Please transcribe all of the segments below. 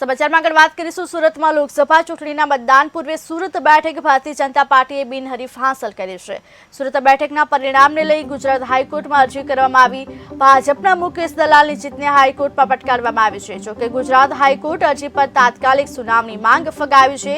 સમાચારમાં આગળ વાત કરીશું. સુરતમાં લોકસભા ચૂંટણીના મતદાન પૂર્વે સુરત બેઠક ભારતીય જનતા પાર્ટીએ બિનહરીફ હાંસલ કરી છે. સુરત બેઠકના પરિણામને લઈ ગુજરાત હાઈકોર્ટમાં અરજી કરવામાં આવી. ભાજપના મુકેશ દલાલની જીતને હાઈકોર્ટમાં પટકારવામાં આવી છે. જોકે ગુજરાત હાઈકોર્ટ અરજી પર તાત્કાલિક સુનાવણી માંગ ફગાવી છે.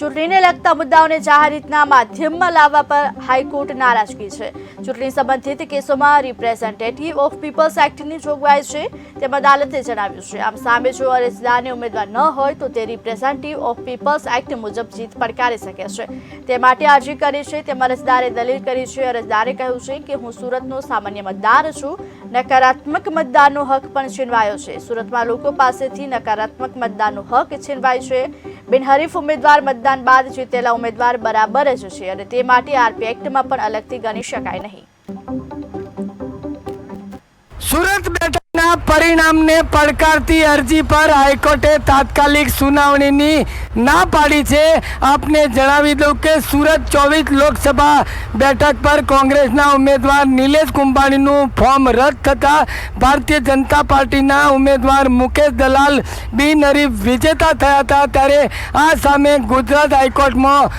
ચૂંટણીને લગતા મુદ્દાઓને જાહેર રીતના માધ્યમમાં લાવવા પર હાઈકોર્ટ નારાજગી છે. ચૂંટણી સંબંધિત કેસોમાં રિપ્રેઝેન્ટેટિવ ઓફ પીપલ્સ એક્ટની જોગવાઈ છે તેમ અદાલતે જણાવ્યું છે. આમ સામે જો અરજદારને ઉમેદવાર ન હોય તો તે રિપ્રેઝેન્ટેટિવ ઓફ પીપલ્સ એક્ટ મુજબ જીત પડકારી શકે છે. તે માટે અરજી કરી છે, તેમ અરજદારે દલીલ કરી છે. અરજદારે કહ્યું છે કે હું સુરતનો સામાન્ય મતદાર છું. નકારાત્મક મતદાનનો હક પણ છીનવાયો છે. સુરતમાં લોકો પાસેથી નકારાત્મક મતદાનનો હક છીનવાય છે. બિનહરીફ ઉમેદવાર મતદાન બાદ જીતેલા ઉમેદવાર બરાબર જ છે અને તે માટે આરપી એક્ટમાં પણ અલગથી ગણી શકાય નહીં. સુરત બેઠકના પરિણામને પડકારતી અરજી પર હાઈકોર્ટે તાત્કાલિક સુનાવણીની ના પાડી છે. આપને જણાવી દઉં કે સુરત ચોવીસ લોકસભા બેઠક પર કોંગ્રેસના ઉમેદવાર નિલેશ કુંભાણીનું ફોર્મ રદ થતાં ભારતીય જનતા પાર્ટીના ઉમેદવાર મુકેશ દલાલ બિનહરીફ વિજેતા થયા હતા. ત્યારે આ સામે ગુજરાત હાઈકોર્ટમાં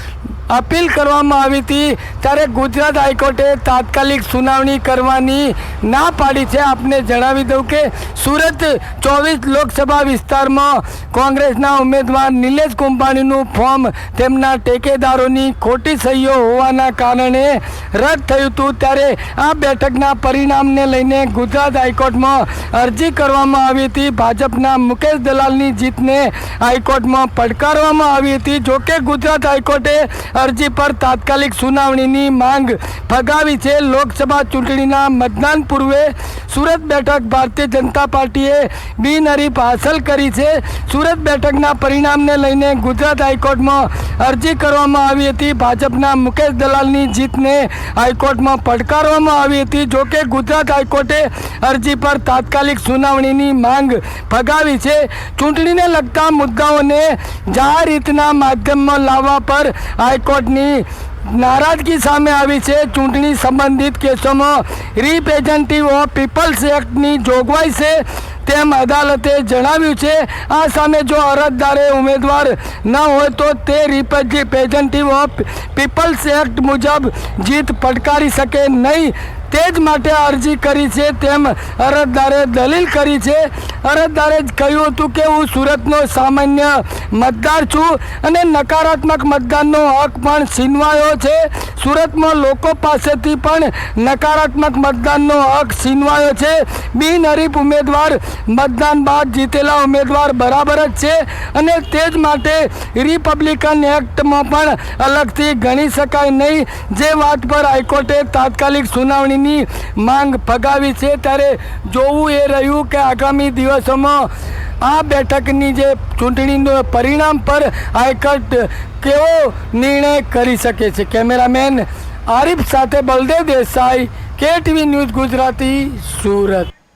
અપીલ કરવામાં આવી હતી ત્યારે ગુજરાત હાઈકોર્ટે તાત્કાલિક સુનાવણી કરવાની ના પાડી છે. આપને જણાવી દઉં કે સુરત ચોવીસ લોકસભા વિસ્તારમાં કોંગ્રેસના ઉમેદવાર નિલેશ કુંભાણીનું ફોર્મ તેમના ટેકેદારોની ખોટી સહીઓ હોવાના કારણે રદ થયું હતું. ત્યારે આ બેઠકના પરિણામને લઈને ગુજરાત હાઈકોર્ટમાં અરજી કરવામાં આવી હતી. ભાજપના મુકેશ દલાલની જીતને હાઈકોર્ટમાં પડકારવામાં આવી હતી. જોકે ગુજરાત હાઈકોર્ટે અરજી પર તાત્કાલિક સુનાવણીની માંગ ફગાવી છે. લોકસભા ચૂંટણીના મતદાન પૂર્વે સુરત બેઠક ભારતીય જનતા પાર્ટીએ બિનહરીફ હાંસલ કરી છે. સુરત બેઠકના પરિણામને લઈને ગુજરાત હાઈકોર્ટમાં અરજી કરવામાં આવી હતી. ભાજપના મુકેશ દલાલની જીતને હાઈકોર્ટમાં પડકારવામાં આવી હતી. જોકે ગુજરાત હાઈકોર્ટે અરજી પર તાત્કાલિક સુનાવણીની માંગ ફગાવી છે. ચૂંટણીને લગતા મુદ્દાઓને જાહેર રીતના માધ્યમમાં લાવવા પર હાઈકોર્ટની નારાજગી સામે આવી છે. ચૂંટણી સંબંધિત કેસોમાં રિપ્રેઝેન્ટેટિવ ઓફ પીપલ્સ એક્ટની જોગવાઈ છે તેમ અદાલતે જણાવ્યું છે. આ સામે જો અરજદારે ઉમેદવાર ન હોય તો તે રિપ્રેઝેન્ટેટિવ ઓફ પીપલ્સ એક્ટ મુજબ જીત પડકારી શકે નહીં. તે જ માટે અરજી કરી છે, તેમ અરજદારે દલીલ કરી છે. અરજદારે કહ્યું હતું કે હું સુરતનો સામાન્ય મતદાર છું અને નકારાત્મક મતદાનનો હક પણ છીનવાયો છે. સુરતમાં લોકો પાસેથી પણ નકારાત્મક મતદાનનો હક છીનવાયો છે. બિનહરીફ ઉમેદવાર મતદાન બાદ જીતેલા ઉમેદવાર બરાબર જ છે અને તે જ માટે રિપબ્લિકન એક્ટમાં પણ અલગથી ગણી શકાય નહીં. જે વાત પર હાઈકોર્ટે તાત્કાલિક સુનાવણીની માંગ ફગાવી છે ત્યારે જોવું એ રહ્યું કે આગામી દિવસોમાં આ બેઠકની જે ચૂંટણીનું પરિણામ પર હાઈકોર્ટ કેવો નિર્ણય કરી શકે છે? કેમેરામેન આરિફ સાથે બલદેવ દેસાઈ, કેટવી ન્યૂઝ ગુજરાતી, સુરત.